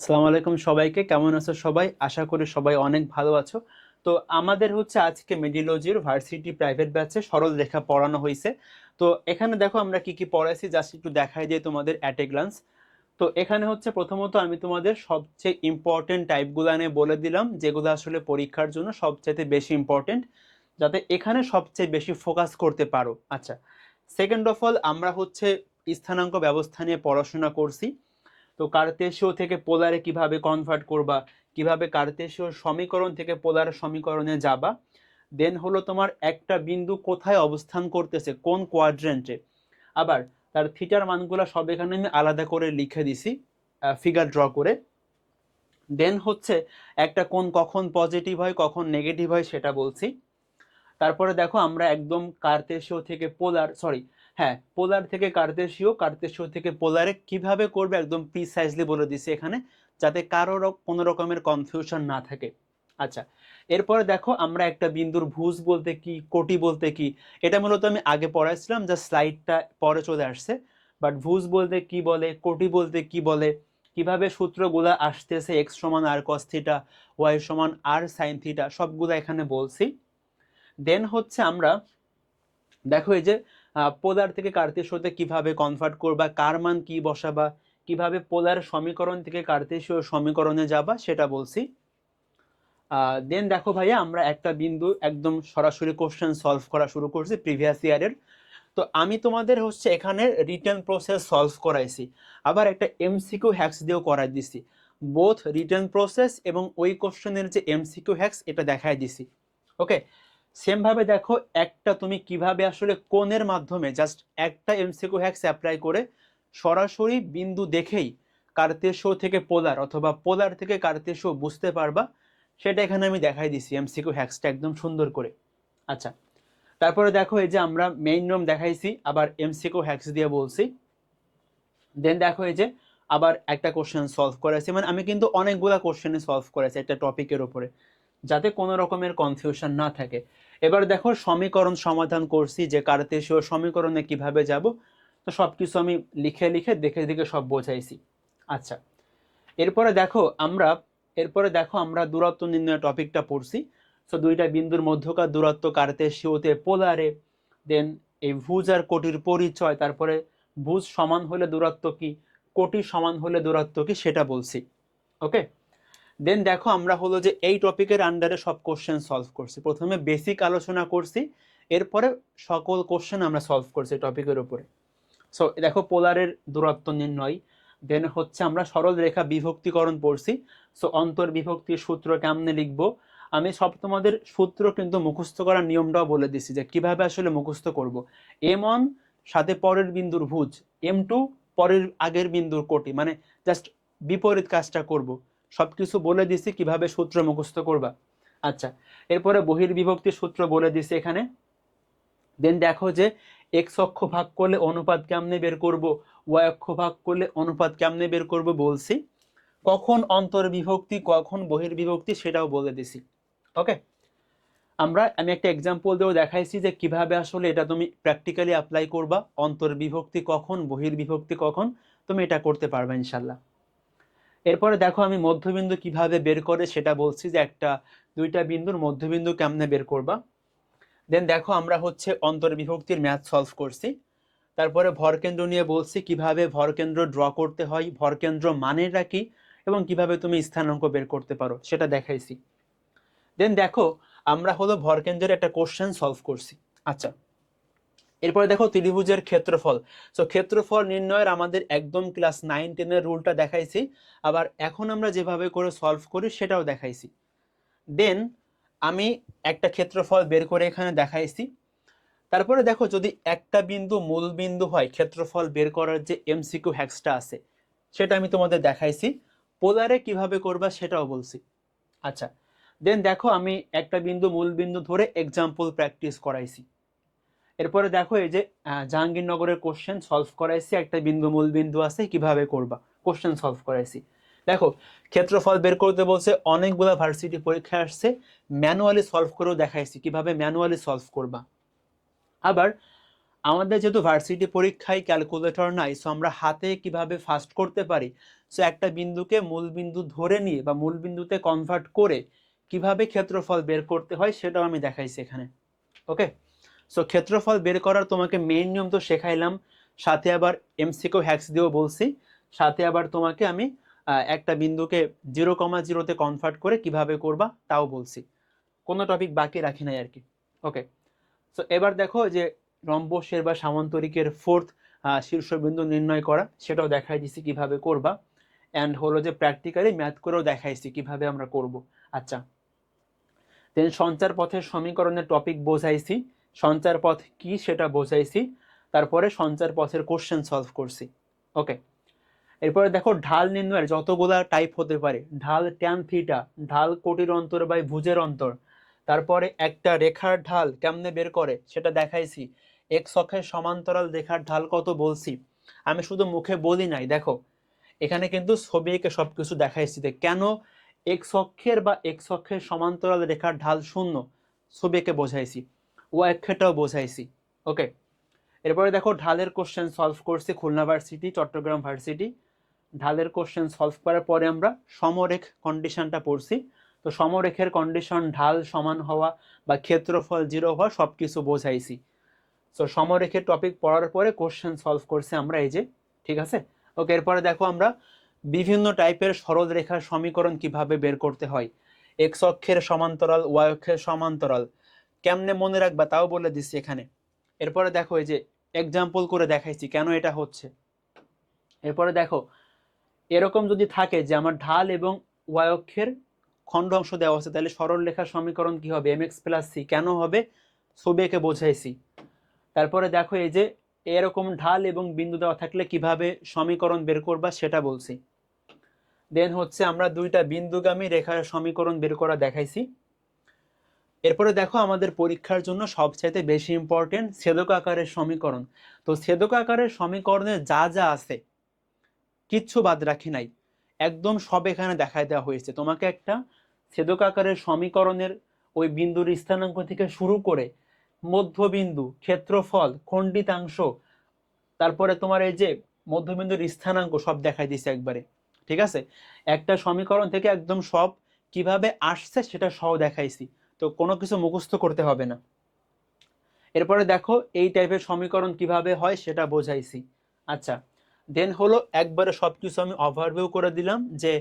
আসসালামু আলাইকুম সবাইকে, কেমন আছো সবাই? আশা করি সবাই অনেক ভালো আছো। তো আমাদের হচ্ছে আজকে মেডিলজির ভার্সিটি প্রাইভেট ব্যাচে সরল রেখা পড়ানো হয়েছে তো এখানে দেখো আমরা কি কি পড়াইছি, জাস্ট একটু দেখাই দিয়ে তোমাদের অ্যাট এ গ্লান্স তো এখানে হচ্ছে প্রথমত আমি তোমাদের সবচেয়ে ইম্পর্টেন্ট টাইপগুলো নিয়ে বলে দিলাম, যেগুলো আসলে পরীক্ষার জন্য সবচেয়ে বেশি ইম্পর্টেন্ট যাতে এখানে সবচেয়ে বেশি ফোকাস করতে পারো। আচ্ছা সেকেন্ড অফ অল আমরা হচ্ছে স্থানাঙ্ক ব্যবস্থা নিয়ে পড়াশোনা করছি। তো কার্তেশীয় থেকে পোলারে কীভাবে কনভার্ট করবা? কীভাবে কার্তেশীয় সমীকরণ থেকে পোলার সমীকরণে যাবা? দেন হলো তোমার একটা বিন্দু কোথায় অবস্থান করতেছে? কোন কোয়াড্রেন্টে আবার তার থিটার মানগুলো সব এখানে আমি আলাদা করে লিখে দিছি ফিগার ড্র করে। দেন হচ্ছে একটা কোন কখন পজিটিভ হয়, কখন নেগেটিভ হয় সেটা বলছি। তারপরে দেখো আমরা একদম কার্তেশীয় থেকে পোলার সরি হ্যাঁ পোলার থেকে কার্তেশীয় কার্তেশীয় থেকে পোলারে কীভাবে করবে একদম প্রিসাইজলি বলে দিছি এখানে, যাতে কারও কোনো রকমের কনফিউশন না থাকে। আচ্ছা এরপরে দেখো আমরা একটা বিন্দুর ভুজ বলতে কি, কোটি বলতে কি, এটা মূলত আমি আগে পড়াইছিলাম যা স্লাইডটা পরে চলে আসছে। বাট ভুজ বলতে কি বলে, কোটি বলতে কি বলে, কীভাবে সূত্রগুলা আসতেছে এক্স সমান আর কস থিটা ওয়াই সমান আর সাইন থিটা সবগুলো এখানে বলছি। দেন হচ্ছে আমরা, দেখো এই যে পোলার থেকে কার্তেশীয়তে কীভাবে কনভার্ট করবা, কার মান কি বসাবা, কীভাবে পোলার সমীকরণ থেকে কার্তেশীয় সমীকরণে যাবা, সেটা বলছি। দেন দেখো ভাইয়া, আমরা একটা বিন্দু একদম সরাসরি কোশ্চেন সলভ করা শুরু করছি প্রিভিয়াস ইয়ারের তো আমি তোমাদের হচ্ছে এখানে রিটার্ন প্রসেস সলভ করাইছি। আবার একটা এমসিকিউ হ্যাক্স দিয়েও করাই দিছি। বোথ রিটার্ন প্রসেস এবং ওই কোশ্চেনের যে এমসিকিউ হ্যাক্স এটা দেখাই দিছি। ওকে সেমভাবে দেখো একটা তুমি কীভাবে আসলে কোণের মাধ্যমে জাস্ট একটা এমসিকিউ হ্যাক্স অ্যাপ্লাই করে সরাসরি বিন্দু দেখেই কার্তেশো থেকে পোলার অথবা পোলার থেকে কার্তেশো বুঝতে পারবা। সেটা এখানে আমি দেখাই দিছি এমসিকিউ হ্যাক্সটা একদম সুন্দর করে। আচ্ছা তারপরে দেখো এই যে আমরা মেইন রোম দেখাইছি, আবার এমসিকিউ হ্যাক্স দিয়ে বলছি। দেন দেখো এই যে আবার একটা কোশ্চেন সলভ করেছি। মানে আমি কিন্তু অনেকগুলা কোশ্চেনে সলভ করেছি একটা টপিকের উপরে। যাতে কোনো রকমের কনফিউশন না থাকে। এবার দেখো সমীকরণ সমাধান করছি যে কার্তেশীয় সমীকরণে কীভাবে যাব, তো সব কিছু আমি লিখে লিখে দেখে দেখে সব বোঝাইছি। আচ্ছা এরপরে দেখো আমরা, এরপরে দেখো আমরা দূরত্ব নির্ণয় টপিকটা পড়ছি। সো দুইটা বিন্দুর মধ্যকার দূরত্ব কার্তেশীয়তে পোলারে দেন এই ভুজ আর কোটির পরিচয়, তারপরে ভুজ সমান হলে দূরত্ব কি, কোটি সমান হলে দূরত্ব কি, সেটা বলছি। ওকে দেন দেখো আমরা হলো যে এই টপিকের আন্ডারে সব কোশ্চেন সলভ করছি। প্রথমে বেসিক আলোচনা করছি, এরপরে সকল কোশ্চেন আমরা সলভ করছি টপিকের উপরে। সো দেখো পোলারের দূরত্ব নির্ণয়। দেন হচ্ছে আমরা সরল রেখা বিভক্তিকরণ পড়ছি। সো অন্তর বিভক্তির সূত্র কেমনে লিখব? আমি সব তোমাদের সূত্র কিন্তু মুখস্থ করার নিয়মটাও বলে দিছি যে কীভাবে আসলে মুখস্থ করব। এম ওয়ান সাথে পরের বিন্দুর ভুজ এম টু পরের আগের বিন্দুর কোটি মানে জাস্ট বিপরীত কাজটা করব। সব কিছু বলে দিছি, কীভাবে সূত্র মুখস্থ করবা? আচ্ছা এরপরে বহির্বিভক্তির সূত্র বলে দিছি এখানে। দেন দেখো যে এক্স অক্ষ ভাগ করলে অনুপাত কেমনে বের করব? ওয়াই অক্ষ ভাগ করলে অনুপাত কেমনে বের করব বলছি। কখন অন্তর্বিভক্তি, কখন বহির্বিভক্তি সেটাও বলে দিছি। ওকে আমরা, আমি একটা এক্সাম্পল দিয়েও দেখাইছি যে কীভাবে আসলে এটা তুমি প্র্যাকটিক্যালি অ্যাপ্লাই করবা। অন্তর্বিভক্তি কখন, বহির্বিভক্তি কখন, তুমি এটা করতে পারবে ইনশাল্লাহ এরপরে দেখো আমি মধ্যবিন্দু কীভাবে বের করে সেটা বলছি যে একটা, দুইটা বিন্দুর মধ্যবিন্দু কেমনে বের করবা। দেন দেখো আমরা হচ্ছে অন্তর্বিভক্তির ম্যাথ সলভ করছি। তারপরে ভরকেন্দ্র নিয়ে বলছি কীভাবে ভরকেন্দ্র ড্র করতে হয় ভরকেন্দ্র মানে রাখি এবং কীভাবে তুমি স্থানাঙ্ক বের করতে পারো সেটা দেখাইছি। দেন দেখো আমরা হলো ভরকেন্দ্রের একটা কোশ্চেন সলভ করছি। আচ্ছা এরপরে দেখো ত্রিভুজের ক্ষেত্রফল। সো ক্ষেত্রফল নির্ণয়ের আমাদের একদম ক্লাস নাইন টেনের রুলটা দেখাইছি। আবার এখন আমরা যেভাবে করে সলভ করি সেটাও দেখাইছি। দেন আমি একটা ক্ষেত্রফল বের করে এখানে দেখাইছি। তারপরে দেখো যদি একটা বিন্দু মূল বিন্দু হয়, ক্ষেত্রফল বের করার যে এমসিকিউ হ্যাক্সটা আছে, সেটা আমি তোমাদের দেখাইছি। পোলারে কীভাবে করবা সেটাও বলছি। আচ্ছা দেন দেখো আমি একটা বিন্দু মূল বিন্দু ধরে এক্সাম্পল প্র্যাকটিস করাইছি। এরপরে দেখো এই যে জাহাঙ্গীরনগরের কোশ্চেন সলভ করাইছি, একটা বিন্দু মূল বিন্দু আছে, কীভাবে করবা? কোশ্চেন সলভ করাইছি। দেখো, ক্ষেত্রফল বের করতে বলছে, অনেকগুলো ভার্সিটি পরীক্ষা আসছে ম্যানুয়ালি সলভ করেও দেখাইছি, কীভাবে ম্যানুয়ালি সলভ করবা। আবার, আমাদের যেহেতু ভার্সিটি পরীক্ষায় ক্যালকুলেটর নাই সো আমরা হাতে কীভাবে ফাস্ট করতে পারি? সো একটা বিন্দুকে মূল বিন্দু ধরে নিয়ে বা মূল বিন্দুতে কনভার্ট করে কীভাবে ক্ষেত্রফল বের করতে হয়, সেটাও আমি দেখাইছি এখানে। ওকে সো ক্ষেত্রফল বের করার তোমাকে মেইন নিয়ম তো শেখাইলাম। সাথে আবার এমসিকেও হ্যাক্স দিয়েও বলছি। সাথে আবার তোমাকে আমি একটা বিন্দুকে জিরো কমা জিরোতে কনভার্ট করে কীভাবে করবা তাও বলছি। কোনো টপিক বাকি রাখি নাই আর কি ওকে সো এবার দেখো যে রম্বসের বা সামান্তরিকের ফোর্থ শীর্ষবিন্দু নির্ণয় করা, সেটাও দেখাই দিছি কীভাবে করবা। অ্যান্ড হলো যে প্র্যাকটিক্যালি ম্যাথ করেও দেখাইছি কীভাবে আমরা করব। আচ্ছা। দেন সঞ্চার পথের সমীকরণের টপিক বোঝাইছি। সঞ্চার পথ কি সেটা বোঝাইছি, তারপরে সঞ্চার পথের কোশ্চেন সলভ করছি ওকে এরপরে দেখো ঢাল নির্ণয়ের যতগুলা টাইপ হতে পারে, ঢাল ট্যান থিটা ঢাল কোটির অন্তর বা ভুজের অন্তর, তারপরে একটা রেখার ঢাল কেমনে বের করে সেটা দেখাইছি এক অক্ষের সমান্তরাল রেখার ঢাল কত বলছি, আমি শুধু মুখে বলি নাই, দেখো, এখানে কিন্তু ছবি এঁকে সবকিছু দেখাইছি যে কেন এক অক্ষের বা এক অক্ষের সমান্তরাল রেখার ঢাল শূন্য, ছবি এঁকে বোঝাইছি। ও অক্ষেরটাও বোঝাইছি। ওকে এরপরে দেখো, ঢালের কোশ্চেন সলভ করছি খুলনা ভার্সিটি, চট্টগ্রাম ভার্সিটি। ঢালের কোশ্চেন সলভ করার পরে আমরা সমরেখ কন্ডিশনটা পড়ছি। তো সমরেখের কন্ডিশন ঢাল সমান হওয়া বা ক্ষেত্রফল জিরো হওয়া সব কিছু বোঝাইছি। তো সমরেখের টপিক পড়ার পরে কোশ্চেন সলভ করছি আমরা এই যে, ঠিক আছে? ওকে এরপরে দেখো আমরা বিভিন্ন টাইপের সরল রেখার সমীকরণ কীভাবে বের করতে হয়? এক্স অক্ষের সমান্তরাল ওয়াই অক্ষের সমান্তরাল। কেমনে মনে রাখবা তাও বলে দিচ্ছি এখানে। এরপরে দেখো এই যে এক্সাম্পল করে দেখাইছি, কেন এটা হচ্ছে? এরপরে দেখো, এরকম যদি থাকে যে আমার ঢাল এবং ওয়াই অক্ষের খণ্ড অংশ দেওয়া আছে, তাহলে সরল রেখার সমীকরণ কি হবে? এম এক্স প্লাস সি কেন হবে? ছবি এঁকে বোঝাইছি। তারপরে দেখো এই যে এরকম ঢাল এবং বিন্দু দেওয়া থাকলে কীভাবে সমীকরণ বের করবা সেটা বলছি। দেন হচ্ছে আমরা দুইটা বিন্দুগামী রেখার সমীকরণ বের করা দেখাইছি। এরপরে দেখো আমাদের পরীক্ষার জন্য সবচাইতে বেশি ইম্পর্টেন্ট ছেদক আকারের সমীকরণ। তো ছেদক আকারের সমীকরণে যা যা আছে, কিচ্ছু বাদ রাখি নাই। একদম সব এখানে দেখায় দেওয়া হয়েছে। তোমাকে একটা ছেদক আকারের সমীকরণের ওই বিন্দুর স্থানাঙ্ক থেকে শুরু করে মধ্যবিন্দু, ক্ষেত্রফল, খণ্ডিতাংশ, তারপরে তোমার এই যে মধ্যবিন্দুর স্থানাঙ্ক সব দেখাই দিছে একবারে। ঠিক আছে? একটা সমীকরণ থেকে একদম সব কীভাবে আসছে সেটা সহ দেখাইছি। তো কোনো কিছু মুখস্থ করতে হবে না। এরপরে দেখো এই টাইপের সমীকরণ কীভাবে হয় সেটা বোঝাইছি। আচ্ছা দেন হলো একবারে সব কিছু আমি ওভারভিউ করে দিলাম যে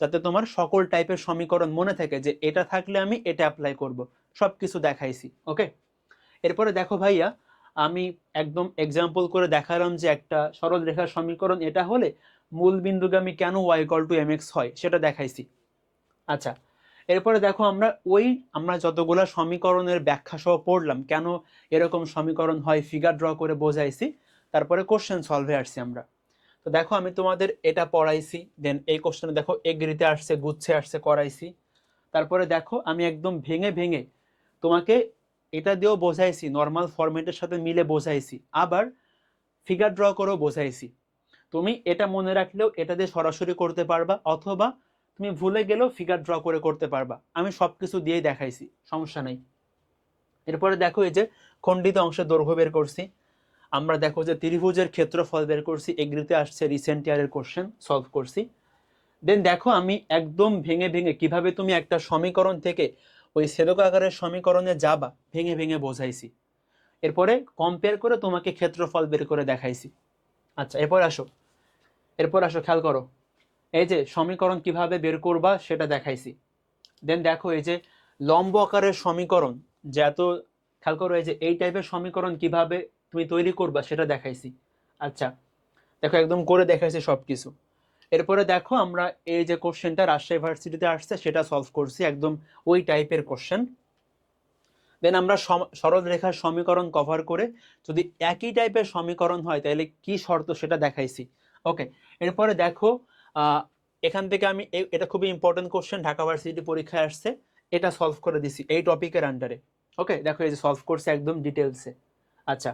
যাতে তোমার সকল টাইপের সমীকরণ মনে থাকে যে এটা থাকলে আমি এটা অ্যাপ্লাই করব। সব কিছু দেখাইছি ওকে এরপরে দেখো ভাইয়া, আমি একদম এক্সাম্পল করে দেখালাম যে একটা সরল রেখার সমীকরণ এটা হলে মূল বিন্দুগামী কেন ওয়াই কল টু এম এক্স হয় সেটা দেখাইছি। আচ্ছা এরপরে দেখো আমরা ওই আমরা যতগুলো সমীকরণের ব্যাখ্যা সহ পড়লাম, কেন এরকম সমীকরণ হয় ফিগার ড্র করে বোঝাইছি, তারপরে কোশ্চেন সলভে আসছি আমরা। তো দেখো আমি তোমাদের এটা পড়াইছি দেন এই কোশ্চেনে দেখো এগ্রিতে আসছে, গুচ্ছে আসছে, করাইছি। তারপরে দেখো আমি একদম ভেঙে ভেঙে তোমাকে এটা দিয়েও বোঝাইছি নর্মাল ফরম্যাটের সাথে মিলে বোঝাইছি, আবার ফিগার ড্র করেও বোঝাইছি। তুমি এটা মনে রাখলেও এটা দিয়ে সরাসরি করতে পারবা, অথবা তুমি ভুলে গেলেও ফিগার ড্র করে করতে পারবা। আমি সব কিছু দিয়েই দেখাইছি, সমস্যা নেই। এরপরে দেখো এই যে খণ্ডিত অংশে দৈর্ঘ্য বের করছি। আমরা দেখো যে ত্রিভুজের ক্ষেত্রফল বের করছি, এগ্রিতে আসছে রিসেন্ট ইয়ারের কোশ্চেন সলভ করছি। দেন দেখো আমি একদম ভেঙে ভেঙে কীভাবে তুমি একটা সমীকরণ থেকে ওই ছেদক আকারের সমীকরণে যাবা, ভেঙে ভেঙে বোঝাইছি। এরপরে কম্পেয়ার করে তোমাকে ক্ষেত্রফল বের করে দেখাইছি। আচ্ছা এরপর আসো। এরপর আসো, খেয়াল করো। এই যে সমীকরণ কীভাবে বের করবা সেটা দেখাইছি। দেন দেখো এই যে লম্ব আকারের সমীকরণ, যে এত খেয়াল করো এই যে এই টাইপের সমীকরণ কীভাবে তুমি তৈরি করবা সেটা দেখাইছি। আচ্ছা দেখো একদম করে দেখাইছি সব কিছু এরপরে দেখো আমরা এই যে কোশ্চেনটা রাজশাহী ভার্সিটিতে আসছে, সেটা সলভ করছি একদম ওই টাইপের কোশ্চেন দেন আমরা সম- সরল রেখার সমীকরণ কভার করে যদি একই টাইপের সমীকরণ হয়, তাহলে কি শর্ত সেটা দেখাইছি। ওকে এরপরে দেখো এখান থেকে আমি এটা খুবই ইম্পর্টেন্ট কোশ্চেন ঢাকা ভার্সিটি পরীক্ষায় আসছে। এটা সলভ করে দিছি এই টপিকের আন্ডারে ওকে দেখো এই যে সলভ করছে একদম ডিটেলসে আচ্ছা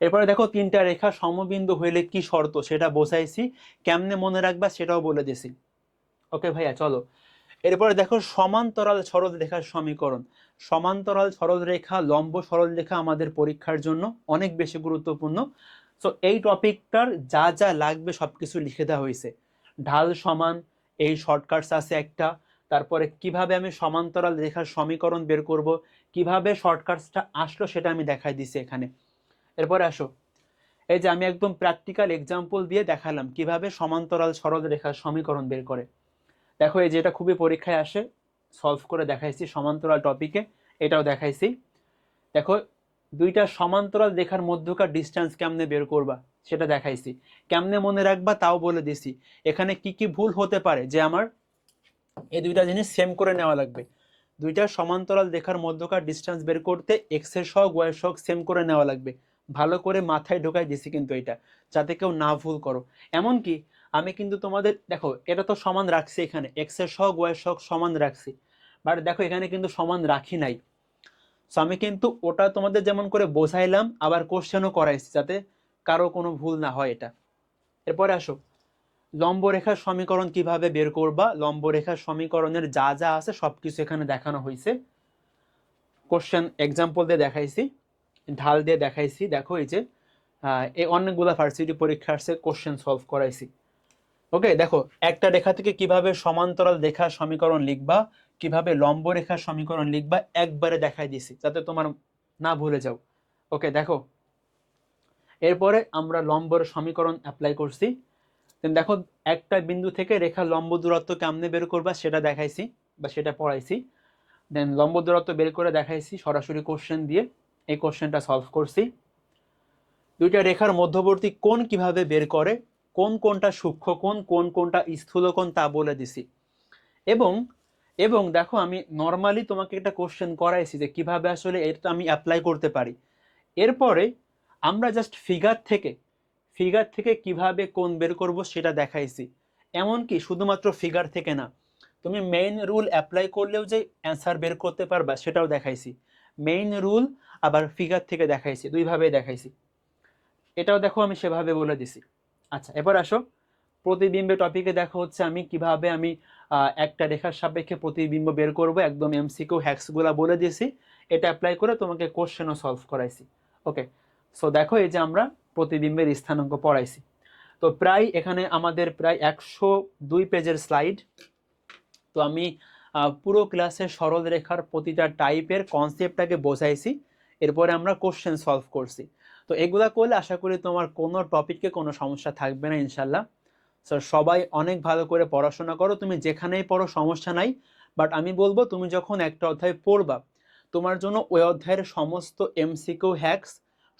এরপরে দেখো তিনটা রেখা সমবিন্দু হইলে কি শর্ত সেটা বোঝাইছি। কেমনে মনে রাখবা সেটাও বলে দিছি। ওকে ভাইয়া, চলো। এরপরে দেখো সমান্তরাল সরল রেখার সমীকরণ। সমান্তরাল সরল রেখা, লম্ব সরল রেখা আমাদের পরীক্ষার জন্য অনেক বেশি গুরুত্বপূর্ণ। সো এই টপিকটার যা যা লাগবে সব কিছু লিখে দেওয়া হয়েছে ঢাল সমান, এই শর্টকাটস আছে একটা। তারপরে কীভাবে আমি সমান্তরাল রেখার সমীকরণ বের করব, কীভাবে শর্টকাটসটা আসলো সেটা আমি দেখাই দিছি এখানে। এরপরে আসো। এই যে আমি একদম প্র্যাকটিক্যাল এক্সাম্পল দিয়ে দেখালাম কীভাবে সমান্তরাল সরল রেখার সমীকরণ বের করে। দেখো এই যেটা খুবই পরীক্ষায় আসে সলভ করে দেখাইছি সমান্তরাল টপিকে এটাও দেখাইছি। দেখো, দুইটা সমান্তরাল রেখার মধ্যকার ডিস্টেন্স কেমনে বের করবা? সেটা দেখাইছি। কেমনে মনে রাখবা তাও বলে দিছি। এখানে কি কি ভুল হতে পারে যে আমার এই দুইটা জিনিস সেম করে নেওয়া লাগবে। দুইটা সমান্তরাল রেখার মধ্যকার ডিস্টেন্স বের করতে এক্সের সহগ ওয়াই সহগ সেম করে নেওয়া লাগবে। ভালো করে মাথায় ঢোকাই দিছি কিন্তু এটা, যাতে কেউ না ভুল করো। এমনকি আমি কিন্তু তোমাদের, দেখো, এটা তো সমান রাখছি এখানে এক্সের সহগ ওয়াই সহগ সমান রাখছি। বাট দেখো, এখানে কিন্তু সমান রাখি নাই। সো আমি কিন্তু ওটা তোমাদের যেমন করে বোঝাইলাম, আবার কোশ্চেনও করাইছি, যাতে কারও কোনো ভুল না হয় এটা। এরপরে আসো। লম্বরেখার সমীকরণ কীভাবে বের করবা? লম্বরেখার সমীকরণের যা যা আছে সব কিছু এখানে দেখানো হয়েছে। কোশ্চেন এক্সাম্পল দিয়ে দেখাইছি, ঢাল দিয়ে দেখাইছি। দেখো এই যে এই অনেকগুলো ভার্সিটি পরীক্ষা আসছে কোশ্চেন সলভ করাইছি। ওকে দেখো, একটা রেখা থেকে কীভাবে সমান্তরাল রেখার সমীকরণ লিখবা, কীভাবে লম্ব রেখার সমীকরণ লিখবা, একবারে দেখাই দিছি, যাতে তোমার না ভুলে যাও। ওকে দেখো এরপরে আমরা লম্বর সমীকরণ অ্যাপ্লাই করছি। দেন দেখো, একটা বিন্দু থেকে রেখা লম্ব দূরত্ব কেমনে বের করবা সেটা দেখাইছি বা সেটা পড়াইছি। দেন লম্ব দূরত্ব বের করে দেখাইছি সরাসরি কোশ্চেন দিয়ে, এই কোশ্চেনটা সলভ করছি। দুইটা রেখার মধ্যবর্তী কোণ কীভাবে বের করে, কোন কোনটা সূক্ষ্ম কোণ, কোন কোনটা স্থূল কোণ তা বলে দিছি। এবং এবং দেখো, আমি নর্মালি তোমাকে একটা কোশ্চেন করাইছি যে কীভাবে আসলে এটা আমি অ্যাপ্লাই করতে পারি। এরপরে আমরা জাস্ট ফিগার থেকে ফিগার থেকে কীভাবে কোন বের করব সেটা দেখাইছি। এমনকি শুধুমাত্র ফিগার থেকে না, তুমি মেইন রুল অ্যাপ্লাই করলেও যে অ্যান্সার বের করতে পারবা সেটাও দেখাইছি। মেইন রুল আবার ফিগার থেকে দেখাইছি দুইভাবে দেখাইছি। এটাও দেখো আমি সেভাবে বলে দিছি। আচ্ছা এবার আসো। প্রতিবিম্বে টপিকে দেখা হচ্ছে আমি কীভাবে আমি একটা রেখার সাপেক্ষে প্রতিবিম্ব বের করব, একদম এমসিকিউ হ্যাক্সগুলো বলে দিয়েছি এটা অ্যাপ্লাই করে তোমাকে কোশ্চেনও সলভ করাইছি। ওকে সো দেখো এই যে আমরা প্রতিবিম্বের স্থানাঙ্ক পড়াইছি। তো প্রায় এখানে আমাদের প্রায় একশো দুই পেজের স্লাইড। তো আমি পুরো ক্লাসে সরল রেখার প্রতিটা টাইপের কনসেপ্টটাকে বোঝাইছি। এরপরে আমরা কোশ্চেন সলভ করছি। তো এগুলা করলে আশা করি তোমার কোনো টপিকে কোনো সমস্যা থাকবে না ইনশাল্লাহ সো সবাই অনেক ভালো করে পড়াশোনা করো। তুমি যেখানেই পড়ো সমস্যা নাই। বাট আমি বলব, তুমি যখন একটা অধ্যায় পড়বা, তোমার জন্য ওই অধ্যায়ের সমস্ত এমসিকিউ হ্যাক্স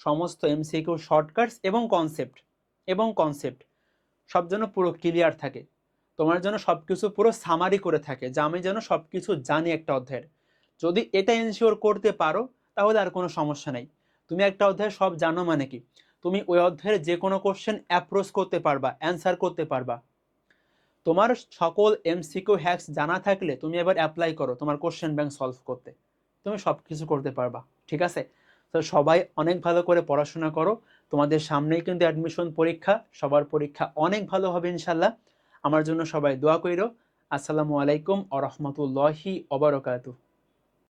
সমস্ত এমসিকিউ শর্টকাটস এবং কনসেপ্ট এবং কনসেপ্ট সব যেন পুরো ক্লিয়ার থাকে। তোমার জন্য সব কিছু পুরো সামারি করে থাকে, যে আমি যেন সব কিছু জানি একটা অধ্যায়ের। যদি এটা এনশিওর করতে পারো, তাহলে আর কোনো সমস্যা নেই। তুমি একটা অধ্যায় সব জানো মানে কি? তুমি ওই অধ্যায়ের যে কোনো কোশ্চেন অ্যাপ্রোচ করতে পারবা অ্যান্সার করতে পারবা। তোমার সকল এমসিকিউ হ্যাক্স জানা থাকলে তুমি এবার অ্যাপ্লাই করো তোমার কোশ্চেন ব্যাংক সলভ করতে। তুমি সব কিছু করতে পারবা, ঠিক আছে? তো সবাই অনেক ভালো করে পড়াশোনা করো। তোমাদের সামনেই কিন্তু অ্যাডমিশন পরীক্ষা, সবার পরীক্ষা অনেক ভালো হবে ইনশাল্লাহ আমার জন্য সবাই দোয়া কইরো। আসসালামু আলাইকুম আ রহমতুল্লাহি অবরকাতু